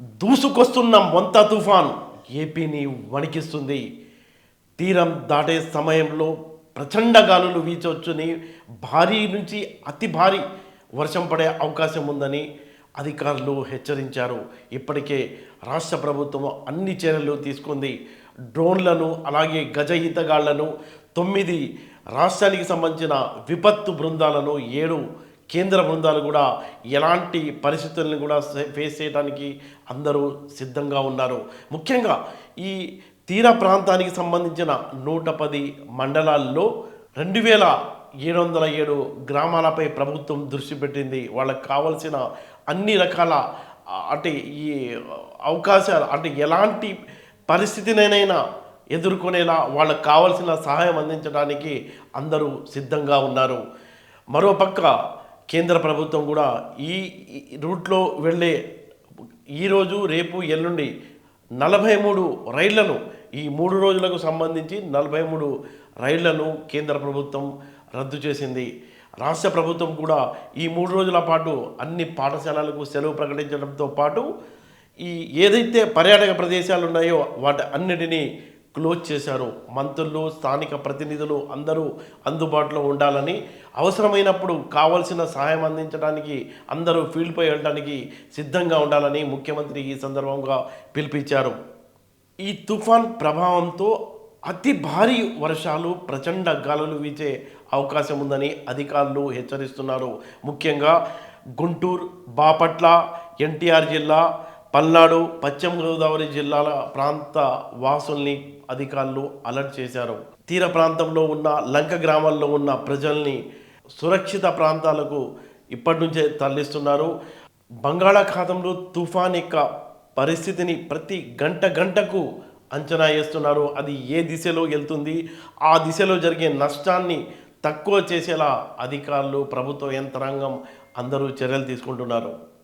దూసుకొస్తున్న మొంత తుఫాన్ ఏపీని వణికిస్తుంది. తీరం దాటే సమయంలో ప్రచండ గాలులు వీచొచ్చుని భారీ నుంచి అతి భారీ వర్షం పడే అవకాశం ఉందని అధికారులు హెచ్చరించారు. ఇప్పటికే రాష్ట్ర ప్రభుత్వం అన్ని చర్యలు తీసుకుంది. డ్రోన్లను అలాగే గజ ఈతగాళ్ళను తొమ్మిది రాష్ట్రానికి సంబంధించిన విపత్తు బృందాలను ఏడు కేంద్ర బృందాలు కూడా ఎలాంటి పరిస్థితులను కూడా ఫేస్ చేయడానికి అందరూ సిద్ధంగా ఉన్నారు. ముఖ్యంగా ఈ తీర ప్రాంతానికి సంబంధించిన నూట పది మండలాల్లో రెండు వేల ఏడు వందల ఏడు గ్రామాలపై ప్రభుత్వం దృష్టి పెట్టింది. వాళ్ళకు కావలసిన అన్ని రకాల అంటే ఈ అవకాశాలు అంటే ఎలాంటి పరిస్థితినైనా ఎదుర్కొనేలా వాళ్ళకి కావలసిన సహాయం అందించడానికి అందరూ సిద్ధంగా ఉన్నారు. మరోపక్క కేంద్ర ప్రభుత్వం కూడా ఈ రూట్లో వెళ్ళే ఈరోజు రేపు ఎల్లుండి నలభై మూడు రైళ్ళను ఈ మూడు రోజులకు సంబంధించి నలభై మూడు రైళ్ళను కేంద్ర ప్రభుత్వం రద్దు చేసింది. రాష్ట్ర ప్రభుత్వం కూడా ఈ మూడు రోజుల పాటు అన్ని పాఠశాలలకు సెలవు ప్రకటించడంతో పాటు ఈ ఏదైతే పర్యాటక ప్రదేశాలు ఉన్నాయో వాటి అన్నిటినీ క్లోజ్ చేశారు. మంత్రులు స్థానిక ప్రతినిధులు అందరూ అందుబాటులో ఉండాలని అవసరమైనప్పుడు కావాల్సిన సహాయం అందించడానికి అందరూ ఫీల్డ్పై వెళ్ళడానికి సిద్ధంగా ఉండాలని ముఖ్యమంత్రి ఈ సందర్భంగా పిలిపించారు. ఈ తుఫాన్ ప్రభావంతో అతి భారీ వర్షాలు ప్రచండ గాలులు వీచే అవకాశం ఉందని అధికారులు హెచ్చరిస్తున్నారు. ముఖ్యంగా గుంటూరు బాపట్ల ఎన్టీఆర్ జిల్లా పల్నాడు పశ్చిమ గోదావరి జిల్లాల ప్రాంత వాసుల్ని అధికారులు అలర్ట్ చేశారు. తీర ప్రాంతంలో ఉన్న లంక గ్రామాల్లో ఉన్న ప్రజల్ని సురక్షిత ప్రాంతాలకు ఇప్పటి నుంచే తరలిస్తున్నారు. బంగాళాఖాతంలో తుఫాన్ యొక్క పరిస్థితిని ప్రతి గంట గంటకు అంచనా వేస్తున్నారు. అది ఏ దిశలో వెళ్తుంది? ఆ దిశలో జరిగే నష్టాన్ని తక్కువ చేసేలా అధికారులు ప్రభుత్వ యంత్రాంగం అందరూ చర్యలు తీసుకుంటున్నారు.